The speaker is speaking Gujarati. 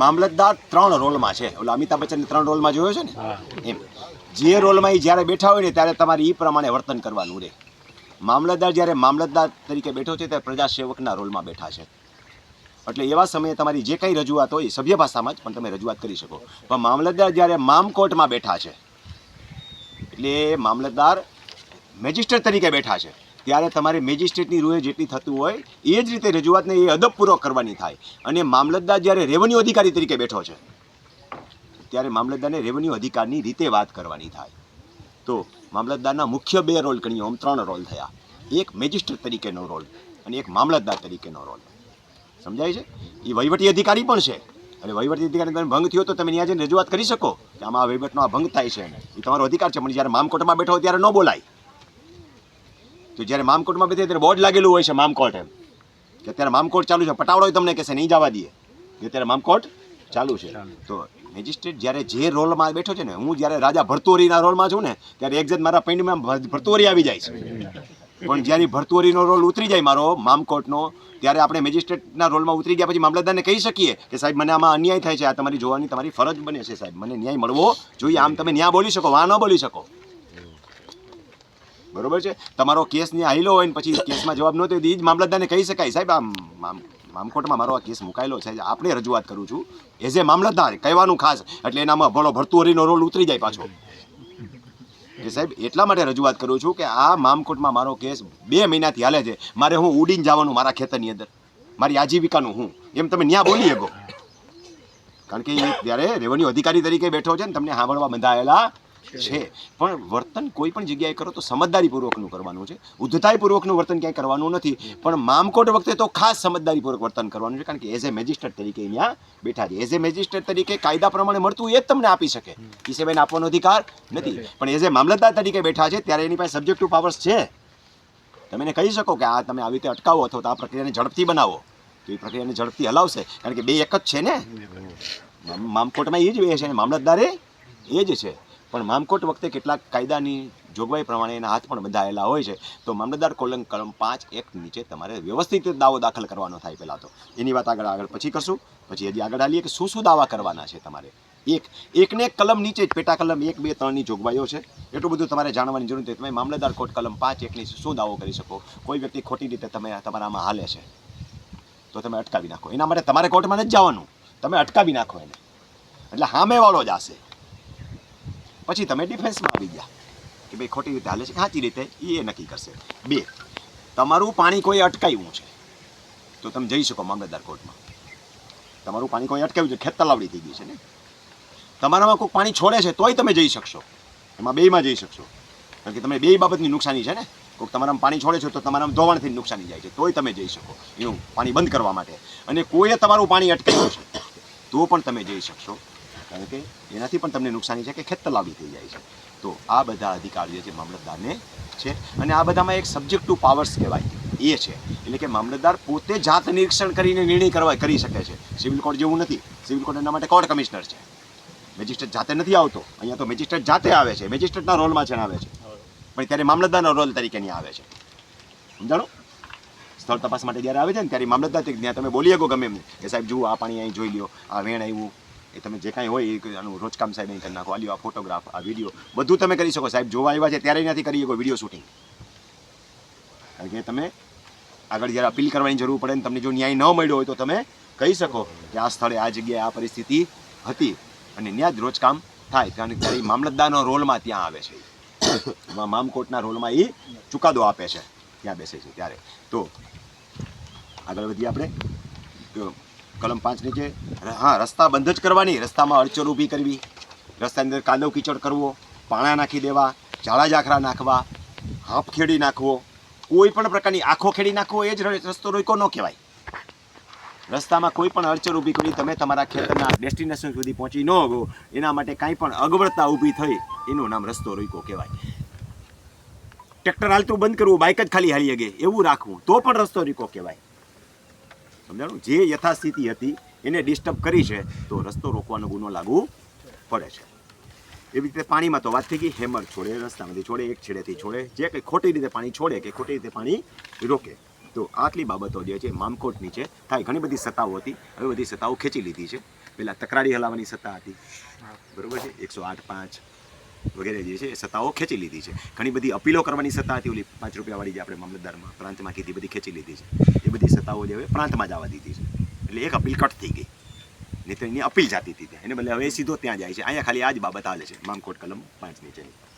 મામલતદાર ત્રણ રોલમાં છે. ઓલા અમિતાભ બચ્ચન ત્રણ રોલમાં જોયો છે ને? એમ. જે રોલમાં એ જ્યારે બેઠા હોય ને ત્યારે તમારે એ પ્રમાણે વર્તન કરવાનું રહે મામલતદાર જ્યારે મામલતદાર તરીકે બેઠો છે ત્યારે પ્રજાસેવકના રોલમાં બેઠા છે. એટલે એવા સમયે તમારી જે કંઈ રજૂઆત હોય સભ્ય ભાષામાં જ પણ તમે રજૂઆત કરી શકો. પણ મામલતદાર જ્યારે મામકોર્ટમાં બેઠા છે એટલે મામલતદાર મેજિસ્ટ્રેટ તરીકે બેઠા છે. ત્યારે તમારે મેજિસ્ટ્રેટની રૂએ જેટલી થતું હોય, એ જ રીતે રજૂઆતને એ અદબપૂર્વક કરવાની થાય. અને મામલતદાર જ્યારે રેવન્યુ અધિકારી તરીકે બેઠો છે, ત્યારે મામલતદારને રેવન્યુ અધિકારની રીતે વાત કરવાની થાય. તો મામલતદારના મુખ્ય બે રોલ ગણીએ આમ ત્રણ રોલ થયા. એક મેજિસ્ટ્રેટ તરીકેનો રોલ અને એક મામલતદાર તરીકેનો રોલ. સમજાય છે? એ વહીવટી અધિકારી પણ છે. અને વહીવટી અધિકારી તમે ભંગ થયો તો તમે ત્યાં જઈને રજૂઆત કરી શકો કે આમાં વહીવટનો આ ભંગ થાય છે. એ તમારો અધિકાર છે. પણ જ્યારે મામકોટમાં બેઠો ત્યારે ન બોલાય. તો જ્યારે મામકોટમાં બેઠે ત્યારે બોર્ડ લાગેલું હોય છે મામકોટ એમ. કે અત્યારે મામકોટ ચાલુ છે. પટાવડો તમને કહેશે નહીં જવા દઈએ. કે અત્યારે મામકોટ ચાલુ છે. તો મેજિસ્ટ્રેટ જ્યારે જે રોલમાં બેઠો છે ને હું જ્યારે રાજા ભરતોરીના રોલમાં છું ને ત્યારે એક્ઝેક્ટ મારા પૈંડમાં ભરતોરી આવી જાય છે. પણ જ્યારે ભરતુરીનો રોલ ઉતરી જાય મારો મામકોટનો ત્યારે આપણે મેજિસ્ટ્રેટના રોલમાં ઉતરી ગયા પછી મામલતદારને કહી શકીએ કે સાહેબ મને આમાં અન્યાય થાય છે. આ તમારી જોવાની તમારી ફરજ બને છે સાહેબ. મને ન્યાય મળવો જોઈએ. આમ તમે ન્યાય બોલી શકો વા ન બોલી શકો. બરોબર છે? તમારો કેસ ને આવેલો હોય ને પછી કેસમાં જવાબ નહોતો એ જ મામલતદારને કહી શકાય. સાહેબ, આમ મામકોટમાં મારો આ કેસ મુકાયેલો છે. આપણે રજૂઆત કરું છું. એઝ એ મામલતદાર કહેવાનું ખાસ. એટલે એનામાં ભલો ભરતુરીનો રોલ ઉતરી જાય પાછો. કે સાહેબ, એટલા માટે રજૂઆત કરું છું કે આ મામકોટમાં મારો કેસ બે મહિનાથી હાલે છે. મારે હું ઉડીને જવાનું મારા ખેતરની અંદર. મારી આજીવિકાનું હું. એમ તમે ન્યા બોલી શકો. કારણ કે એ ત્યારે રેવન્યુ અધિકારી તરીકે બેઠો છે ને તમને સાંભળવા બંધાયેલા છે. પણ વર્તન કોઈ પણ જગ્યાએ કરો તો સમજદારીપૂર્વકનું કરવાનું છે. ઉદ્ધતાઈપૂર્વકનું વર્તન ક્યાંય કરવાનું નથી. પણ મામકોટ વખતે તો ખાસ સમજદારીપૂર્વક વર્તન કરવાનું છે. કારણ કે એઝ એ મેજિસ્ટ્રેટ તરીકે અહીંયા બેઠા છે. એઝ એ મેજિસ્ટ્રેટ તરીકે કાયદા પ્રમાણે મળતું એ જ તમને આપી શકે. એ સિવાય આપવાનો અધિકાર નથી. પણ એઝ એ મામલતદાર તરીકે બેઠા છે ત્યારે એની પાસે સબ્જેક્ટિવ પાવર્સ છે. તમે એને કહી શકો કે આ તમે આવી રીતે અટકાવો અથવા તો આ પ્રક્રિયાને ઝડપથી બનાવો. તો એ પ્રક્રિયાને ઝડપથી હલાવશે. કારણ કે બે એક જ છે ને? મામકોટમાં એ જ બે છે ને મામલતદારે એ જ છે. પણ મામકોટ વખતે કેટલાક કાયદાની જોગવાઈ પ્રમાણે એના હાથ પણ બંધાયેલા હોય છે. તો મામલતદાર કોલમ કલમ પાંચ એક નીચે તમારે વ્યવસ્થિત દાવો દાખલ કરવાનો થાય પહેલાં તો. એની વાત આગળ આગળ પછી કરશું. પછી હજી આગળ હાલીએ કે શું શું દાવા કરવાના છે તમારે? એક, એકને એક કલમ નીચે જ, પેટા કલમ એક, બે, ત્રણની જોગવાઈઓ છે. એટલું બધું તમારે જાણવાની જરૂર નથી. તમે મામલતદાર કોર્ટ કલમ પાંચ એકની શું દાવો કરી શકો? કોઈ વ્યક્તિ ખોટી રીતે તમે તમારામાં હાલે છે. તો તમે અટકાવી નાખો. એના માટે તમારે કોર્ટમાં જ જવાનું. તમે અટકાવી નાખો એને. એટલે સામેવાળો જ આશે. પછી તમે ડિફેન્સમાં આવી ગયા. કે ભાઈ ખોટી રીતે હાલે છે. સાચી રીતે એ નક્કી કરશે. બે, તમારું પાણી કોઈ અટકાવ્યું છે. તો તમે જઈ શકો મામલતદાર કોર્ટમાં. તમારું પાણી કોઈ અટકાવ્યું છે. ખેત તલાવડી થઈ ગઈ છે ને? તમારામાં કોઈ પાણી છોડે છે તોય તમે જઈ શકશો. એમાં બેયમાં જઈ શકશો. કારણ કે તમે બે બાબતની નુકસાની છે ને? કોઈક તમારામાં પાણી છોડે છે તો તમારામાં ધોવાણથી નુકસાની જાય છે. તોય તમે જઈ શકો. એનું પાણી બંધ કરવા માટે. અને કોઈએ તમારું પાણી અટકાવ્યું છે તો પણ તમે જઈ શકશો. કારણ કે એનાથી પણ તમને નુકસાની છે કે ખેત તલાવડી થઈ જાય છે. તો આ બધા અધિકાર જે મામલતદારને છે, અને આ બધામાં એક સબ્જેક્ટિવ પાવર્સ કહેવાય. એ છે. એટલે કે મામલતદાર પોતે જાત નિરીક્ષણ કરીને નિર્ણય કરવા, કરી શકે છે. સિવિલ કોર્ટ જેવું નથી. સિવિલ કોર્ટ એના માટે કોર્ટ કમિશનર છે. મેજિસ્ટ્રેટ જાતે નથી આવતો. અહીંયા તો મેજિસ્ટ્રેટ જાતે આવે છે. મેજિસ્ટ્રેટના રોલમાં જણાવે છે. પણ ત્યારે મામલતદારના રોલ તરીકે નહીં આવે છે. સમજાણો? સ્થળ તપાસ માટે જ્યારે આવે છે ને, ત્યારે મામલતદાર ત્યાં તમે બોલી શકો ગમે એમ કે સાહેબ, જુઓ, આ પાણી અહીં જોઈ લ્યો. આ વેણ આવ્યું. એ તમે જે કાંઈ હોય એ આનું રોજકામ સાહેબ અહીં કરી નાખો. આ આ ફોટોગ્રાફ આ વીડિયો બધું તમે કરી શકો સાહેબ. જોવા આવ્યા છે ત્યારે નથી કરી શકો વીડિયો શૂટિંગ કારણ કે તમે આગળ જ્યારે અપીલ કરવાની જરૂર પડે ને તમને જો ન્યાય ન મળ્યો હોય તો તમે કહી શકો કે આ સ્થળે આ જગ્યાએ આ પરિસ્થિતિ હતી અને ત્યાં જ રોજકામ થાય. કારણ કે મામલતદારનો રોલમાં ત્યાં આવે છે. એમાં મામકોટના રોલમાં એ ચુકાદો આપે છે. ત્યાં બેસે છે ત્યારે. તો આગળ વધીએ આપણે. કલમ પાંચ નીચે. હા, રસ્તા બંધ જ કરવાની. રસ્તામાં અડચણ ઊભી કરવી. રસ્તાની અંદર કાંદો કીચડ કરવો, પાણા નાખી દેવા, ઝાડા ઝાખરા નાખવા, હાફ ખેડી નાખવો. કોઈ પણ પ્રકારની આંખો ખેડી નાખવો, એ જ રસ્તો રોકો ન કહેવાય. રસ્તામાં કોઈ પણ અડચણ ઊભી કરી તમે તમારા ખેતરના ડેસ્ટિનેશન સુધી પહોંચી ન ગો એના માટે કાંઈ પણ અગવડતા ઊભી થઈ, એનું નામ રસ્તો રોકો કહેવાય. ટ્રેક્ટર હાલતું બંધ કરવું, બાઇક જ ખાલી હાલી શકે. એવું રાખવું, તો પણ રસ્તો રીકો કહેવાય. સમજાણું? જે યથાસ્થિતિ હતી, એને ડિસ્ટર્બ કરી છે, તો રસ્તો રોકવાનો ગુનો લાગુ પડે છે. એવી રીતે પાણીમાં તો વાત થઈ ગઈ, હેમર છોડે, રસ્તામાંથી છોડે, એક છેડેથી છોડે. જે કંઈ ખોટી રીતે પાણી છોડે કે ખોટી રીતે પાણી રોકે. તો આટલી બાબતો જે છે મામકોટની છે થાય. ઘણી બધી સત્તાઓ હતી. હવે બધી સત્તાઓ ખેંચી લીધી છે. પહેલાં તકરારી હલાવવાની સત્તા હતી. બરોબર છે? એકસો આઠ પાંચ. વગેરે જે છે સત્તાઓ ખેંચી લીધી છે. ઘણી બધી અપીલો કરવાની સત્તા હતી, ઓલી પાંચ રૂપિયાવાળી જે આપણે મામલતદારમાં પ્રાંતમાં કીધી બધી ખેંચી લીધી છે. એ બધી સત્તાઓ જે હવે પ્રાંતમાં જવા દીધી છે. એટલે એક અપીલ કટ થઈ ગઈ. નહીં તો એની અપીલ જાતી હતી એને બદલે હવે સીધો ત્યાં જાય છે. અહીંયા ખાલી આ જ બાબત હાલે છે. મામકોટ કલમ પાંચ નીચેની